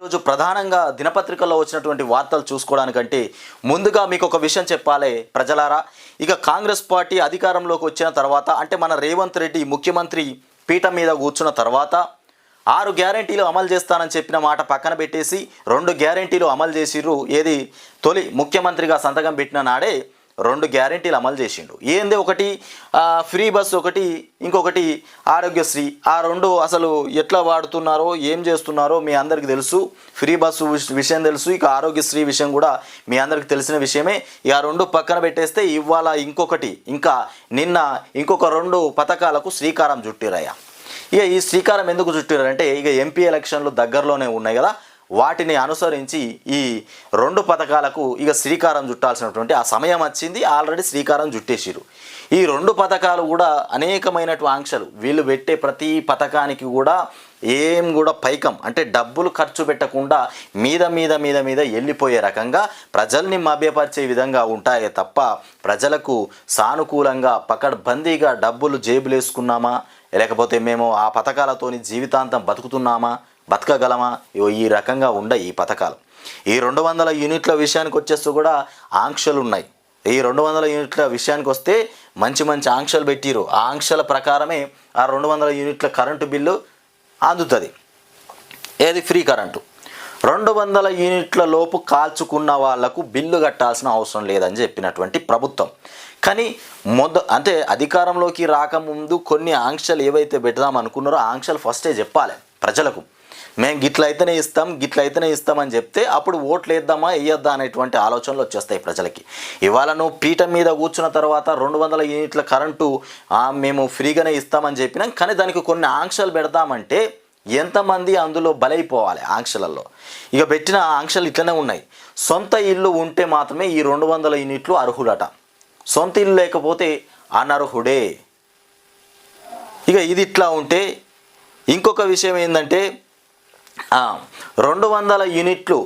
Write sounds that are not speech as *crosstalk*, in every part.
ఈరోజు ప్రధానంగా దినపత్రికల్లో వచ్చినటువంటి వార్తలు చూసుకోవడానికంటే ముందుగా మీకు ఒక విషయం చెప్పాలి ప్రజలారా. ఇక కాంగ్రెస్ పార్టీ అధికారంలోకి వచ్చిన తర్వాత అంటే మన రేవంత్ రెడ్డి ముఖ్యమంత్రి పీఠం మీద కూర్చున్న తర్వాత ఆరు గ్యారెంటీలు అమలు చేస్తానని చెప్పిన మాట పక్కన పెట్టేసి రెండు గ్యారెంటీలు అమలు చేసిర్రు. ఏది? తొలి ముఖ్యమంత్రిగా సంతకం పెట్టిన నాడే రెండు గ్యారెంటీలు అమలు చేసిండు. ఏంది ఒకటి? ఫ్రీ బస్ ఒకటి ఇంకొకటి ఆరోగ్యశ్రీ. ఆ రెండు అసలు ఎట్లా వాడుతున్నారో ఏం చేస్తున్నారో మీ అందరికి తెలుసు. ఫ్రీ బస్సు విషయం తెలుసు. ఇక ఆరోగ్యశ్రీ విషయం కూడా మీ అందరికీ తెలిసిన విషయమే. ఇక ఆ రెండు పక్కన పెట్టేస్తే ఇవాళ ఇంకొకటి ఇంకా నిన్న ఇంకొక రెండు పథకాలకు శ్రీకారం చుట్టిరయ్యా. ఇక ఈ శ్రీకారం ఎందుకు చుట్టారంటే ఇక ఎంపీ ఎలక్షన్లు దగ్గరలోనే ఉన్నాయి కదా. వాటిని అనుసరించి ఈ రెండు పథకాలకు ఇక శ్రీకారం చుట్టాల్సినటువంటి ఆ సమయం వచ్చింది. ఆల్రెడీ శ్రీకారం చుట్టేసిరు ఈ రెండు పథకాలు కూడా అనేకమైనటువంటి ఆంక్షలు. వీళ్ళు పెట్టే ప్రతి పథకానికి కూడా ఏం కూడా పైకం అంటే డబ్బులు ఖర్చు పెట్టకుండా మీద మీద మీద మీద వెళ్ళిపోయే రకంగా ప్రజల్ని మభ్యపరిచే విధంగా ఉంటాయే తప్ప ప్రజలకు సానుకూలంగా పకడ్బందీగా డబ్బులు జేబులేసుకున్నామా? లేకపోతే మేము ఆ పథకాలతోని జీవితాంతం బతుకుతున్నామా? బతకగలమా? ఇగో ఈ రకంగా ఉండ ఈ పథకాలు. ఈ రెండు వందల యూనిట్ల విషయానికి వచ్చేస్తూ కూడా ఆంక్షలు ఉన్నాయి ఈ రెండు వందల యూనిట్ల విషయానికి వస్తే మంచి మంచి ఆంక్షలు పెట్టిరు. ఆ ఆంక్షల ప్రకారమే ఆ రెండు వందల యూనిట్ల కరెంటు బిల్లు అందుతుంది. ఏది? Free current. రెండు వందల యూనిట్ల లోపు కాల్చుకున్న వాళ్ళకు బిల్లు కట్టాల్సిన అవసరం లేదని చెప్పినటువంటి ప్రభుత్వం. కానీ మొద అంటే అధికారంలోకి రాకముందు కొన్ని ఆంక్షలు ఏవైతే పెడదాం అనుకున్నారో ఆంక్షలు ఫస్టే చెప్పాలి ప్రజలకు. మేము గిట్ల అయితేనే ఇస్తాం గిట్ల అయితేనే ఇస్తామని చెప్తే అప్పుడు ఓట్లు వేద్దామా వేయొద్దా అనేటువంటి ఆలోచనలు వచ్చేస్తాయి ప్రజలకి. ఇవాళ నువ్వు పీఠం మీద కూర్చున్న తర్వాత రెండు వందల యూనిట్ల కరెంటు మేము ఫ్రీగానే ఇస్తామని చెప్పినాం కానీ దానికి కొన్ని ఆంక్షలు పెడతామంటే ఎంతమంది అందులో బలైపోవాలి ఆంక్షలలో ఇక పెట్టిన ఆంక్షలు ఇట్లనే ఉన్నాయి. సొంత ఇల్లు ఉంటే మాత్రమే ఈ రెండు వందల యూనిట్లు అర్హులట. సొంత ఇల్లు లేకపోతే అనర్హుడే. ఇక ఇది ఇట్లా ఉంటే ఇంకొక విషయం ఏంటంటే రెండు వందల యూనిట్లు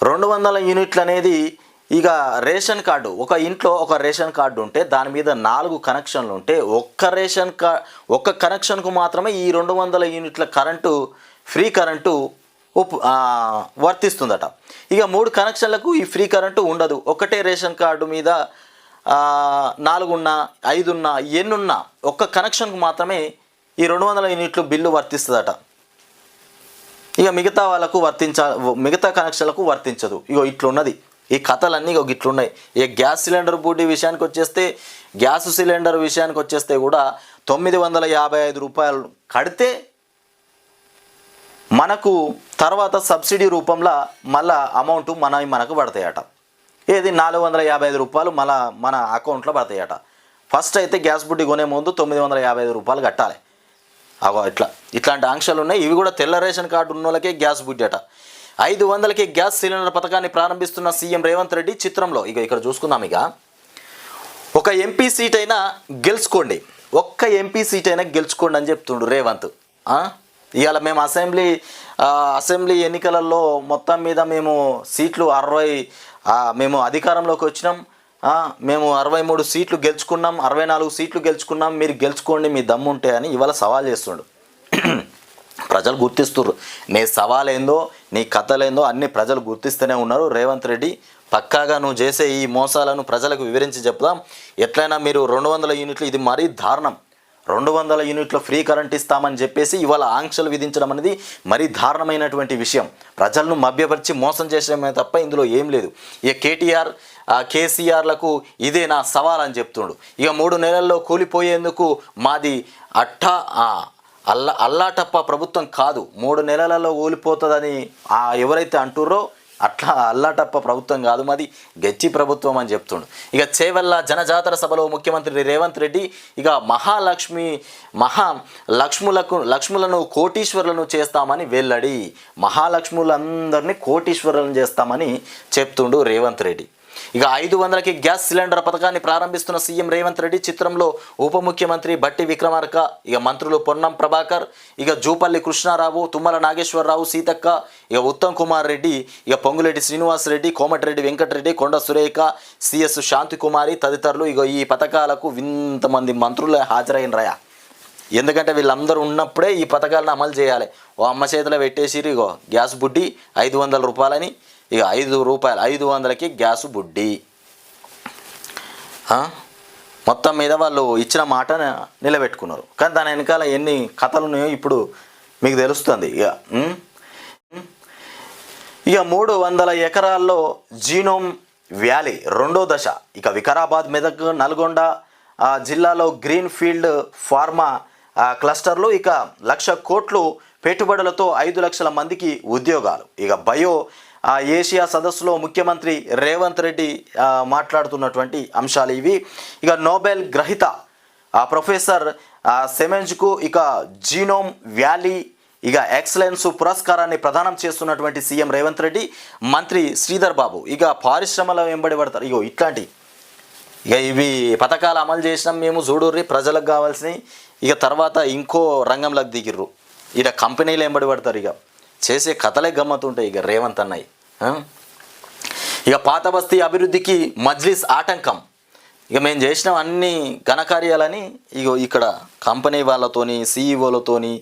రెండు వందల యూనిట్లు అనేది ఇక రేషన్ కార్డు ఒక ఇంట్లో ఒక రేషన్ కార్డు ఉంటే దాని మీద నాలుగు కనెక్షన్లు ఉంటే ఒక్క రేషన్ కార్డ్ ఒక్క కనెక్షన్కు మాత్రమే ఈ రెండు వందల యూనిట్ల కరెంటు ఫ్రీ కరెంటు ఉప్ వర్తిస్తుందట. ఇక మూడు కనెక్షన్లకు ఈ ఫ్రీ కరెంటు ఉండదు. ఒకటే రేషన్ కార్డు మీద నాలుగున్న నాలుగున్నా ఐదున్నా ఎన్నున్నా ఒక్క కనెక్షన్కు మాత్రమే ఈ రెండు వందల యూనిట్లు బిల్లు వర్తిస్తుందట. ఇక మిగతా వాళ్ళకు వర్తించ మిగతా కనెక్షన్లకు వర్తించదు. ఇగో ఇట్లున్నది. ఈ కథలన్నీ ఇగో ఇట్లున్నాయి ఇక గ్యాస్ సిలిండర్ బూటీ విషయానికి వచ్చేస్తే గ్యాస్ సిలిండర్ విషయానికి వచ్చేస్తే కూడా తొమ్మిది వందల యాభై ఐదు రూపాయలు కడితే మనకు తర్వాత సబ్సిడీ రూపంలో మళ్ళా అమౌంట్ మన మనకు పడతాయట. ఏది? నాలుగు వందల యాభై ఐదు రూపాయలు మళ్ళీ మన అకౌంట్లో పడతాయట. ఫస్ట్ అయితే గ్యాస్ బుడ్డి కొనే ముందు తొమ్మిది వందల యాభై ఐదు రూపాయలు కట్టాలి. అగో ఇట్లా ఇట్లాంటి ఆంక్షలు ఉన్నాయి. ఇవి కూడా తెల్ల రేషన్ కార్డు ఉన్న వాళ్ళకే గ్యాస్ బుడ్డట ఐదు వందలకి గ్యాస్ సిలిండర్ పథకాన్ని ప్రారంభిస్తున్న సీఎం రేవంత్ రెడ్డి చిత్రంలో ఇక ఇక్కడ చూసుకుందాం ఇక ఒక ఎంపీ సీట్ అయినా గెలుచుకోండి. ఒక్క ఎంపీ సీట్ అయినా గెలుచుకోండి అని చెప్తుండు రేవంత్. ఇవాళ మేము అసెంబ్లీ అసెంబ్లీ ఎన్నికలలో మొత్తం మీద మేము సీట్లు అరవై మేము అధికారంలోకి వచ్చినాం. మేము అరవై మూడు సీట్లు గెలుచుకున్నాం అరవై నాలుగు సీట్లు గెలుచుకున్నాం మీరు గెలుచుకోండి మీ దమ్ము ఉంటే అని ఇవాళ సవాల్ చేస్తుండు. *clears throat* ప్రజలు గుర్తిస్తున్నారు నీ సవాల్ ఏందో నీ కథలేందో అన్ని ప్రజలు గుర్తిస్తూనే ఉన్నారు. రేవంత్ రెడ్డి పక్కాగా నువ్వు చేసే ఈ మోసాలను ప్రజలకు వివరించి చెప్దాం. ఎట్లయినా మీరు రెండు వందల యూనిట్లు ఇది మరీ దారుణం. రెండు వందల యూనిట్ల ఫ్రీ కరెంట్ ఇస్తామని చెప్పేసి ఇవాళ ఆంక్షలు విధించడం అనేది మరీ దారుణమైనటువంటి విషయం. ప్రజలను మభ్యపరిచి మోసం చేసడమే తప్ప ఇందులో ఏం లేదు. ఇక కేటీఆర్ కేసీఆర్లకు ఇదే నా సవాల్ అని చెప్తుండు. ఇక మూడు నెలల్లో కూలిపోయేందుకు మాది అట్ట అల్లా అల్లాటప్ప ప్రభుత్వం కాదు. మూడు నెలలలో ఊలిపోతుందని ఎవరైతే అంటుర్రో అట్లా అల్లాటప్ప ప్రభుత్వం కాదు మాది గచ్చి ప్రభుత్వం అని చెప్తుండు. ఇక చేవల్ల జనజాతర సభలో ముఖ్యమంత్రి రేవంత్ రెడ్డి ఇక మహాలక్ష్మి మహా లక్ష్ములకు లక్ష్ములను కోటీశ్వరులను చేస్తామని వెల్లడి మహాలక్ష్ములందరినీ కోటీశ్వరులను చేస్తామని చెప్తుండు రేవంత్ రెడ్డి. ఇక ఐదు వందలకి గ్యాస్ సిలిండర్ పథకాన్ని ప్రారంభిస్తున్న సీఎం రేవంత్ రెడ్డి చిత్రంలో ఉప ముఖ్యమంత్రి బట్టి విక్రమార్క ఇక మంత్రులు పొన్నం ప్రభాకర్ ఇక జూపల్లి కృష్ణారావు తుమ్మల నాగేశ్వరరావు సీతక్క ఇక ఉత్తమ్ కుమార్ రెడ్డి ఇక పొంగులేటి శ్రీనివాస్ రెడ్డి కోమటిరెడ్డి వెంకటరెడ్డి కొండ సురేఖ సిఎస్ శాంతి కుమారి తదితరులు ఇక ఈ పథకాలకు ఇంతమంది మంత్రులు హాజరైనరాయా ఎందుకంటే వీళ్ళందరూ ఉన్నప్పుడే ఈ పథకాలను అమలు చేయాలి. ఓ అమ్మ చేతిలో పెట్టేసిరు ఇగో గ్యాస్ బుడ్డి ఐదు వందల రూపాయలని ఇక ఐదు రూపాయలు ఐదు వందలకి గ్యాస్ బుడ్డి. మొత్తం మీద వాళ్ళు ఇచ్చిన మాట నిలబెట్టుకున్నారు. కానీ దాని వెనకాల ఎన్ని కథలు ఉన్నాయో ఇప్పుడు మీకు తెలుస్తుంది. ఇక ఇక మూడు వందల ఎకరాల్లో జీనోమ్ వ్యాలీ రెండో దశ. ఇక వికారాబాద్ మెదక్ నల్గొండ జిల్లాలో గ్రీన్ ఫీల్డ్ ఫార్మా క్లస్టర్లు ఇక లక్ష కోట్లు పెట్టుబడులతో ఐదు లక్షల మందికి ఉద్యోగాలు. ఇక బయో ఆ, ఏషియా సదస్సులో ముఖ్యమంత్రి రేవంత్ రెడ్డి మాట్లాడుతున్నటువంటి అంశాలు ఇవి. ఇక నోబెల్ గ్రహీత ఆ ప్రొఫెసర్ సెమెంజ్కు సెమెన్జ్కు ఇక జీనోమ్ వ్యాలీ ఇక ఎక్సలెన్స్ పురస్కారాన్ని ప్రదానం చేస్తున్నటువంటి సీఎం రేవంత్ రెడ్డి మంత్రి శ్రీధర్ బాబు. ఇక పారిశ్రమల వెంబడి పడతారు. ఇగో ఇట్లాంటి. ఇక ఇవి పథకాలు అమలు చేసినాం మేము చూడుర్రి ప్రజలకు కావాల్సినవి. ఇక తర్వాత ఇంకో రంగంలోకి దిగిర్రు. ఇక కంపెనీలు వెంబడి పడతారు ఇక. చేసే కథలే గమ్మతుంటాయి ఇక రేవంత్ అన్నయ్య. ఇక పాత బస్తీ అభివృద్ధికి మజ్లిస్ ఆటంకం. ఇక మేము చేసిన అన్ని ఘనకార్యాలని ఇగో ఇక్కడ కంపెనీ వాళ్ళతోని సీఈఓలతోని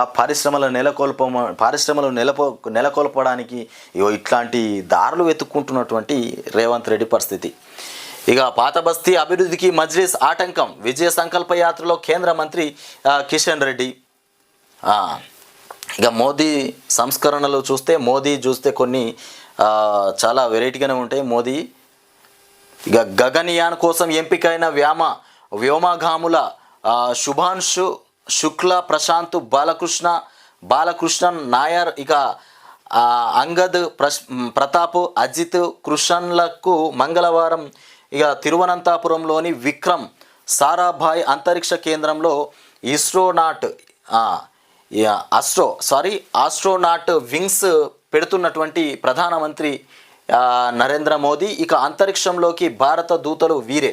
ఆ పరిశ్రమలు నెలకొల్ప పరిశ్రమలు నెలకొ నెలకొల్పడానికి ఇగో ఇట్లాంటి దారులు వెతుక్కుంటున్నటువంటి రేవంత్ రెడ్డి పరిస్థితి. ఇక పాత బస్తీ అభివృద్ధికి మజ్లిస్ ఆటంకం. విజయ సంకల్ప యాత్రలో కేంద్ర మంత్రి కిషన్ రెడ్డి. ఇక మోదీ సంస్కరణలు చూస్తే మోదీ చూస్తే కొన్ని చాలా వెరైటీగానే ఉంటాయి. మోదీ ఇక గగన్యాన్ కోసం ఎంపికైన వ్యామ వ్యోమగాముల ఆ, శుభాంశు శుక్ల ప్రశాంత్ బాలకృష్ణ బాలకృష్ణన్ నాయర్ ఇక అంగద్ ప్రశ్ ప్రతాప్ అజిత్ కృష్ణన్లకు మంగళవారం ఇక తిరువనంతపురంలోని విక్రమ్ సారాభాయ్ అంతరిక్ష కేంద్రంలో ఇస్రోనాట్ అస్ట్రో సారీ ఆస్ట్రోనాట్ వింగ్స్ పెడుతున్నటువంటి ప్రధానమంత్రి నరేంద్ర మోదీ ఇక అంతరిక్షంలోకి భారత దూతలు వీరే.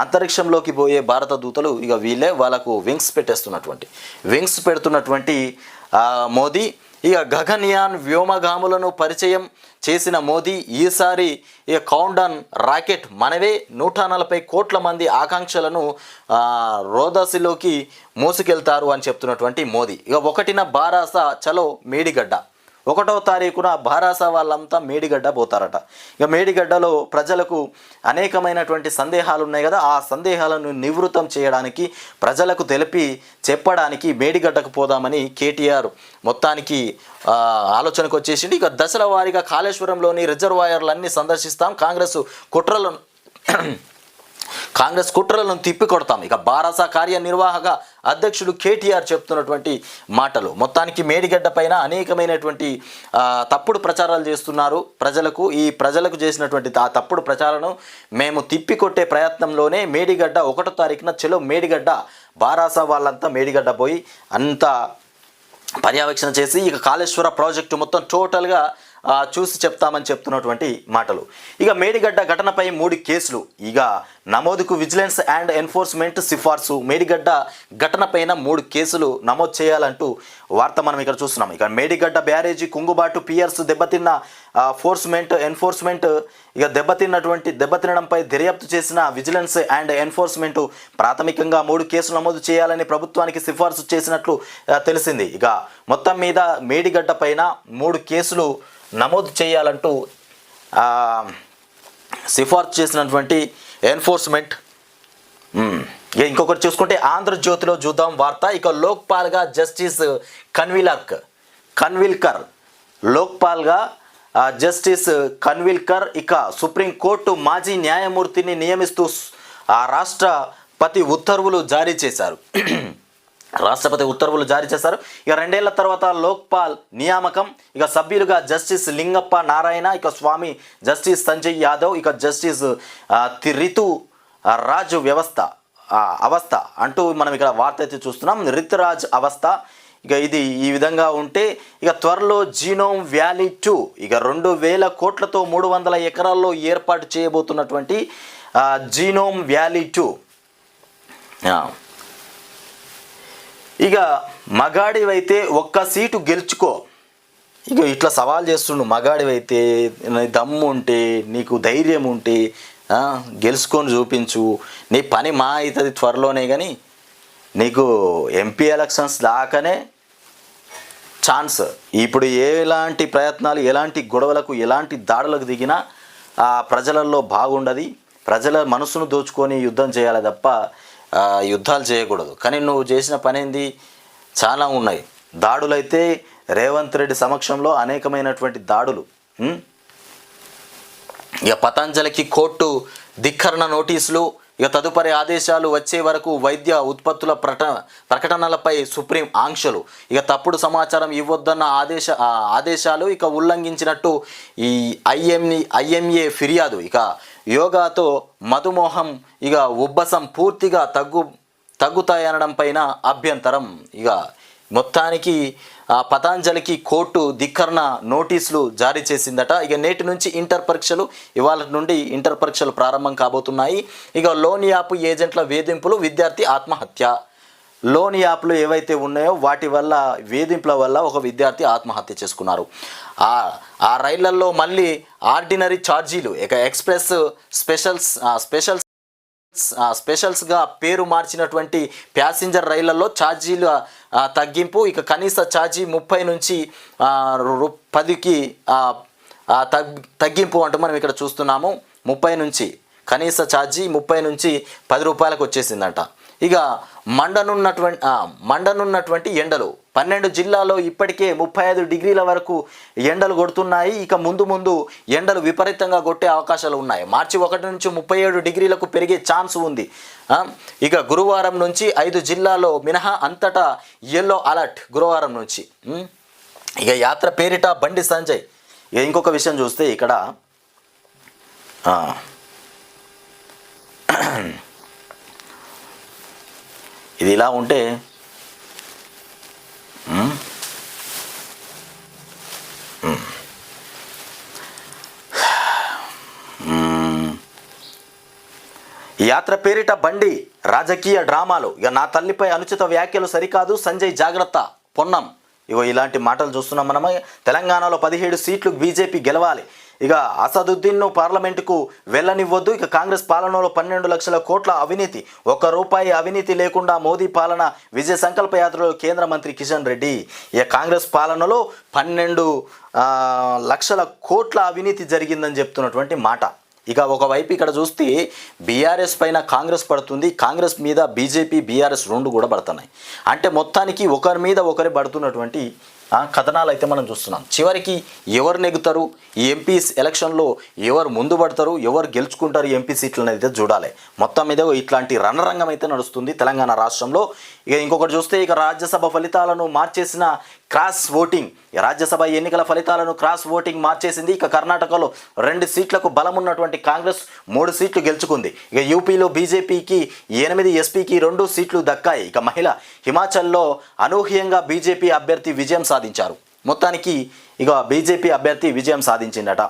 అంతరిక్షంలోకి పోయే భారత దూతలు ఇక వీళ్ళే వాళ్ళకు వింగ్స్ పెట్టేస్తున్నటువంటి. వింగ్స్ పెడుతున్నటువంటి మోదీ ఇక గగన్యాన్ వ్యోమగాములను పరిచయం చేసిన మోదీ ఈసారి ఇక కౌండన్ రాకెట్ మనవే. నూట నలభై కోట్ల మంది ఆకాంక్షలను రోదసిలోకి మోసుకెళ్తారు అని చెప్తున్నటువంటి మోదీ. ఇక ఒకటిన బారాస చలో మేడిగడ్డ. ఒకటో తారీఖున బారాస వాళ్ళంతా మేడిగడ్డ పోతారట. ఇక మేడిగడ్డలో ప్రజలకు అనేకమైనటువంటి సందేహాలు ఉన్నాయి కదా ఆ సందేహాలను నివృత్తం చేయడానికి ప్రజలకు తెలిపి చెప్పడానికి మేడిగడ్డకు పోదామని కేటీఆర్ మొత్తానికి ఆలోచనకు వచ్చేసింది ఇక దశల వారీగా కాళేశ్వరంలోని రిజర్వాయర్లన్నీ సందర్శిస్తాం. కాంగ్రెస్ కుట్రలను *clears throat* కాంగ్రెస్ కుట్రలను తిప్పికొడతాం. ఇక బారాస కార్యనిర్వాహక అధ్యక్షుడు కేటీఆర్ చెప్తున్నటువంటి మాటలు. మొత్తానికి మేడిగడ్డ పైన అనేకమైనటువంటి తప్పుడు ప్రచారాలు చేస్తున్నారు. ప్రజలకు ఈ ప్రజలకు చేసినటువంటి ఆ తప్పుడు ప్రచారాలను మేము తిప్పికొట్టే ప్రయత్నంలోనే మేడిగడ్డ ఒకటో తారీఖున చెలో మేడిగడ్డ బారాస వాళ్ళంతా మేడిగడ్డ పోయి అంతా పర్యవేక్షణ చేసి ఇక కాళేశ్వర ప్రాజెక్టు మొత్తం టోటల్గా చూసి చెప్తామని చెప్తున్నటువంటి మాటలు. ఇక మేడిగడ్డ ఘటనపై మూడు కేసులు. ఇక నమోదుకు విజిలెన్స్ అండ్ ఎన్ఫోర్స్మెంట్ సిఫార్సు. మేడిగడ్డ ఘటనపైన మూడు కేసులు నమోదు చేయాలంటూ వార్త మనం ఇక్కడ చూస్తున్నాం. ఇక మేడిగడ్డ బ్యారేజీ కుంగుబాటు పియర్స్ దెబ్బతిన్న ఫోర్స్మెంట్ ఎన్ఫోర్స్మెంట్ ఇక దెబ్బతిన్నటువంటి దెబ్బతినడంపై దర్యాప్తు చేసిన విజిలెన్స్ అండ్ ఎన్ఫోర్స్మెంట్ ప్రాథమికంగా మూడు కేసులు నమోదు చేయాలని ప్రభుత్వానికి సిఫార్సు చేసినట్లు తెలిసింది. ఇక మొత్తం మీద మేడిగడ్డ పైన మూడు కేసులు నమోదు చేయాలంటూ సిఫార్సు చేసినటువంటి ఎన్ఫోర్స్మెంట్ ఇక ఇంకొకటి చూసుకుంటే ఆంధ్రజ్యోతిలో చూద్దాం వార్త. ఇక లోక్పాల్గా జస్టిస్ కన్విలర్క్ కన్విల్కర్ లోక్పాల్గా జస్టిస్ కన్విల్కర్ ఇక సుప్రీంకోర్టు మాజీ న్యాయమూర్తిని నియమిస్తూ ఆ రాష్ట్రపతి ఉత్తర్వులు జారీ చేశారు. రాష్ట్రపతి ఉత్తర్వులు జారీ చేశారు. ఇక రెండేళ్ళ తర్వాత లోక్పాల్ నియామకం. ఇక సభ్యులుగా జస్టిస్ లింగప్ప నారాయణ ఇక స్వామి జస్టిస్ సంజయ్ యాదవ్ ఇక జస్టిస్ తి- రితు రాజు వ్యవస్థ అవస్థ అంటూ మనం ఇక్కడ వార్త అయితే చూస్తున్నాం. రితురాజ్ అవస్థ. ఇక ఇది ఈ విధంగా ఉంటే ఇక త్వరలో జీనోమ్ వ్యాలీ టూ ఇక రెండు వేల కోట్లతో మూడు వందల ఎకరాల్లో ఏర్పాటు చేయబోతున్నటువంటి జీనోమ్ వ్యాలీ టూ. ఇక మగాడివైతే ఒక్క సీటు గెలుచుకో. ఇక ఇట్లా సవాల్ చేస్తుండు మగాడివైతే దమ్ము ఉంటే నీకు ధైర్యం ఉంటే గెలుచుకొని చూపించు. నీ పని మా అవుతుంది త్వరలోనే కానీ నీకు ఎంపీ ఎలక్షన్స్ దాకానే ఛాన్స్. ఇప్పుడు ఎలాంటి ప్రయత్నాలు ఎలాంటి గొడవలకు ఎలాంటి దాడులకు దిగినా ఆ ప్రజలలో బాగుండదు. ప్రజల మనసును దోచుకొని యుద్ధం చేయాలి తప్ప యుద్ధాలు చేయకూడదు. కానీ నువ్వు చేసిన పని ఏంది చాలా ఉన్నాయి. దాడులైతే రేవంత్ రెడ్డి సమక్షంలో అనేకమైనటువంటి దాడులు. ఇక పతంజలికి కోర్టు ధిక్కరణ నోటీసులు ఇక తదుపరి ఆదేశాలు వచ్చే వరకు వైద్య ఉత్పత్తుల ప్రట ప్రకటనలపై సుప్రీం ఆంక్షలు. ఇక తప్పుడు సమాచారం ఇవ్వొద్దన్న ఆదేశ ఆదేశాలు ఇక ఉల్లంఘించినట్టు ఈ ఐఎంఈ ఐఎంఏ ఫిర్యాదు. ఇక యోగాతో మధుమోహం ఇక ఉబ్బసం పూర్తిగా తగ్గు తగ్గుతాయనడం పైన అభ్యంతరం. ఇక మొత్తానికి పతాంజలికి కోర్టు ధిక్కరణ నోటీసులు జారీ చేసిందట. ఇక నేటి నుంచి ఇంటర్ పరీక్షలు ఇవాళ నుండి ఇంటర్ పరీక్షలు ప్రారంభం కాబోతున్నాయి. ఇక లోన్ యాప్ ఏజెంట్ల వేధింపులు విద్యార్థి ఆత్మహత్య. లోన్ యాప్లు ఏవైతే ఉన్నాయో వాటి వల్ల వేధింపుల వల్ల ఒక విద్యార్థి ఆత్మహత్య చేసుకున్నారు. ఆ ఆ రైళ్ళలో మళ్ళీ ఆర్డినరీ ఛార్జీలు ఇక ఎక్స్ప్రెస్ స్పెషల్స్ స్పెషల్స్ స్పెషల్స్గా పేరు మార్చినటువంటి ప్యాసింజర్ రైళ్ళలో ఛార్జీల తగ్గింపు. ఇక కనీస ఛార్జీ ముప్పై నుంచి పదికి తగ్ తగ్గింపు అంటూ మనం ఇక్కడ చూస్తున్నాము. ముప్పై నుంచి కనీస ఛార్జీ ముప్పై నుంచి పది రూపాయలకు వచ్చేసిందంట. ఇక మండనున్నటువంటి మండనున్నటువంటి ఎండలు. పన్నెండు జిల్లాలో ఇప్పటికే ముప్పై ఐదు డిగ్రీల వరకు ఎండలు కొడుతున్నాయి. ఇక ముందు ముందు ఎండలు విపరీతంగా కొట్టే అవకాశాలు ఉన్నాయి. మార్చి ఒకటి నుంచి ముప్పై ఏడు డిగ్రీలకు పెరిగే ఛాన్స్ ఉంది. ఇక గురువారం నుంచి ఐదు జిల్లాలో మినహా అంతటా ఎల్లో అలర్ట్ గురువారం నుంచి. ఇక యాత్ర పేరిట బండి సంజయ్. ఇక ఇంకొక విషయం చూస్తే ఇక్కడ ఇది ఇలా ఉంటే Hmm. Hmm. యాత్ర పేరిట బండి రాజకీయ డ్రామాలు. ఇక నా తల్లిపై అనుచిత వ్యాఖ్యలు సరికాదు. సంజయ్ జాగ్రత్త. పొన్నం. ఇగో ఇలాంటి మాటలు చూస్తున్నాం మనం తెలంగాణలో పదిహేడు సీట్లు బీజేపీ గెలవాలి. ఇక అసదుద్దీన్ను పార్లమెంటుకు వెళ్ళనివ్వద్దు. ఇక కాంగ్రెస్ పాలనలో పన్నెండు లక్షల కోట్ల అవినీతి ఒక్క రూపాయి అవినీతి లేకుండా మోదీ పాలన విజయ సంకల్ప యాత్రలో కేంద్ర మంత్రి కిషన్ రెడ్డి. ఇక కాంగ్రెస్ పాలనలో పన్నెండు లక్షల కోట్ల అవినీతి జరిగిందని చెప్తున్నటువంటి మాట. ఇక ఒకవైపు ఇక్కడ చూస్తే బీఆర్ఎస్ పైన కాంగ్రెస్ పడుతుంది. కాంగ్రెస్ మీద బీజేపీ బీఆర్ఎస్ రెండు కూడా పడుతున్నాయి. అంటే మొత్తానికి ఒకరి మీద ఒకరి పడుతున్నటువంటి కథనాలు అయితే మనం చూస్తున్నాం. చివరికి ఎవరు నెగుతారు ఈ ఎంపీ ఎలక్షన్లో ఎవరు ముందు పడతారు? ఎవరు గెలుచుకుంటారు? ఎంపీ సీట్లను అయితే చూడాలి. మొత్తం మీద ఇట్లాంటి రణరంగం అయితే నడుస్తుంది తెలంగాణ రాష్ట్రంలో. ఇక ఇంకొకటి చూస్తే ఇక రాజ్యసభ ఫలితాలను మార్చేసిన క్రాస్ ఓటింగ్. రాజ్యసభ ఎన్నికల ఫలితాలను క్రాస్ ఓటింగ్ మార్చేసింది. ఇక కర్ణాటకలో రెండు సీట్లకు బలం ఉన్నటువంటి కాంగ్రెస్ మూడు సీట్లు గెలుచుకుంది. ఇక యూపీలో బీజేపీకి ఎనిమిది ఎస్పీకి రెండు సీట్లు దక్కాయి. ఇక మహిళ హిమాచల్లో అనూహ్యంగా బీజేపీ అభ్యర్థి విజయం సాధించారు. మొత్తానికి ఇక బీజేపీ అభ్యర్థి విజయం సాధించిందట.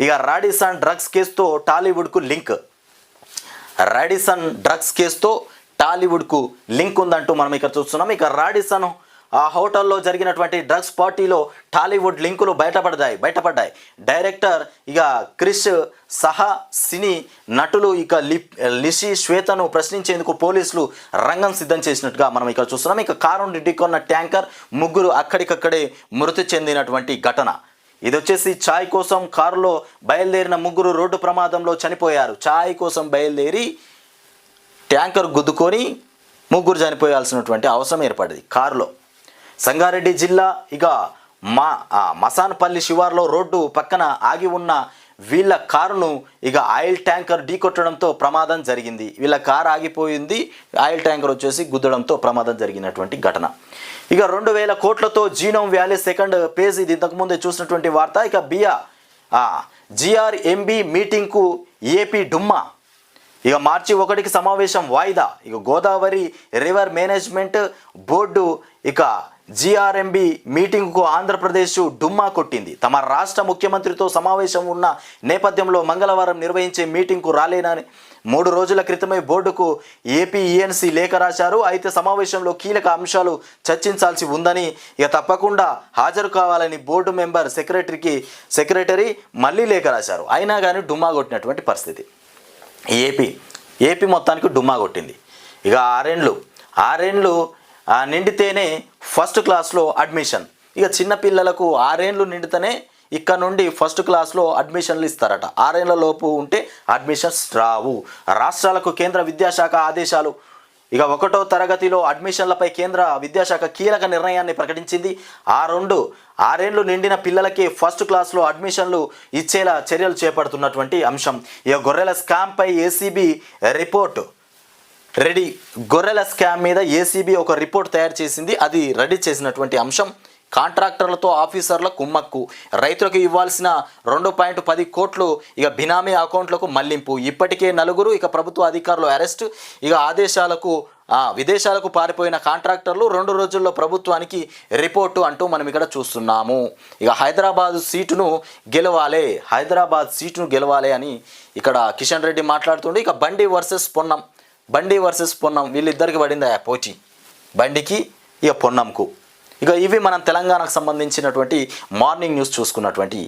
ఇక రాడిసన్ డ్రగ్స్ కేసుతో టాలీవుడ్కు లింక్. రాడిసన్ డ్రగ్స్ కేసుతో టాలీవుడ్కు లింక్ ఉందంటూ మనం ఇక్కడ చూస్తున్నాం. ఇక రాడిసన్ ఆ హోటల్లో జరిగినటువంటి డ్రగ్స్ పార్టీలో టాలీవుడ్ లింకులు బయటపడ్డాయి బయటపడ్డాయి. డైరెక్టర్ ఇక క్రిష్ సహా సినీ నటులు ఇక లిప్ లిషి శ్వేతను ప్రశ్నించేందుకు పోలీసులు రంగం సిద్ధం చేసినట్టుగా మనం ఇక్కడ చూస్తున్నాం. ఇక కారుండి ఢీకొన్న ట్యాంకర్ ముగ్గురు అక్కడికక్కడే మృతి చెందినటువంటి ఘటన. ఇది వచ్చేసి ఛాయ్ కోసం కారులో బయలుదేరిన ముగ్గురు రోడ్డు ప్రమాదంలో చనిపోయారు. ఛాయ్ కోసం బయలుదేరి ట్యాంకర్ గుద్దుకొని ముగ్గురు చనిపోయాల్సినటువంటి అవసరం ఏర్పడింది. కారులో. సంగారెడ్డి జిల్లా ఇక మా మసాన్పల్లి శివార్లో రోడ్డు పక్కన ఆగి ఉన్న వీళ్ళ కారును ఇక ఆయిల్ ట్యాంకర్ ఢీకొట్టడంతో ప్రమాదం జరిగింది. వీళ్ళ కారు ఆగిపోయింది. ఆయిల్ ట్యాంకర్ వచ్చేసి గుద్దడంతో ప్రమాదం జరిగినటువంటి ఘటన. ఇక రెండు వేల కోట్లతో జీనోమ్ వ్యాలీ సెకండ్ పేజ్ ఇది. ఇంతకుముందే చూసినటువంటి వార్త. ఇక బియా జిఆర్ఎంబి మీటింగ్కు ఏపీ డుమ్మా ఇక మార్చి ఒకటికి సమావేశం వాయిదా. ఇక గోదావరి రివర్ మేనేజ్మెంట్ బోర్డు ఇక జిఆర్ఎంబి మీటింగ్కు ఆంధ్రప్రదేశ్ డుమ్మా కొట్టింది. తమ రాష్ట్ర ముఖ్యమంత్రితో సమావేశం ఉన్న నేపథ్యంలో మంగళవారం నిర్వహించే మీటింగ్కు రాలేనని మూడు రోజుల క్రితమే బోర్డుకు ఏపీఈఎన్సీ లేఖ రాశారు. అయితే సమావేశంలో కీలక అంశాలు చర్చించాల్సి ఉందని ఇక తప్పకుండా హాజరు కావాలని బోర్డు మెంబర్ సెక్రటరీకి సెక్రటరీ మళ్ళీ లేఖ రాశారు. అయినా కానీ డుమ్మా కొట్టినటువంటి పరిస్థితి. ఏపీ ఏపీ మొత్తానికి డుమ్మా కొట్టింది. ఇక ఆరేండ్లు ఆరేండ్లు నిండితేనే ఫస్ట్ క్లాస్లో అడ్మిషన్. ఇక చిన్నపిల్లలకు ఆరేండ్లు నిండితేనే ఇక్కడ నుండి ఫస్ట్ క్లాస్లో అడ్మిషన్లు ఇస్తారట. ఆరేళ్ళ లోపు ఉంటే అడ్మిషన్స్ రావు. రాష్ట్రాలకు కేంద్ర విద్యాశాఖ ఆదేశాలు ఇక ఒకటో తరగతిలో అడ్మిషన్లపై కేంద్ర విద్యాశాఖ కీలక నిర్ణయాన్ని ప్రకటించింది. ఆ రెండు ఆరేళ్ళు నిండిన పిల్లలకి ఫస్ట్ క్లాస్లో అడ్మిషన్లు ఇచ్చేలా చర్యలు చేపడుతున్నటువంటి అంశం. ఇక గొర్రెల స్కామ్పై ఏసీబీ రిపోర్టు. రెడీ. గొర్రెల స్కామ్ మీద ఏసీబీ ఒక రిపోర్ట్ తయారు చేసింది. అది రెడీ చేసినటువంటి అంశం. కాంట్రాక్టర్లతో ఆఫీసర్ల కుమ్మక్కు. రైతులకు ఇవ్వాల్సిన రెండు పాయింట్ పది కోట్లు ఇక బినామీ అకౌంట్లకు మళ్ళింపు. ఇప్పటికే నలుగురు ఇక ప్రభుత్వ అధికారులు అరెస్ట్. ఇక ఆదేశాలకు విదేశాలకు పారిపోయిన కాంట్రాక్టర్లు రెండు రోజుల్లో ప్రభుత్వానికి రిపోర్టు అంటూ మనం ఇక్కడ చూస్తున్నాము. ఇక హైదరాబాద్ సీటును గెలవాలే హైదరాబాద్ సీటును గెలవాలే అని ఇక్కడ కిషన్ రెడ్డి మాట్లాడుతుండే. ఇక బండి వర్సెస్ పొన్నం బండి వర్సెస్ పొన్నం వీళ్ళిద్దరికి పడింది ఆ పోటీ? బండికి ఇక పొన్నంకు. ఇక ఇవి మనం తెలంగాణకు సంబంధించినటువంటి మార్నింగ్ న్యూస్ చూసుకున్నటువంటి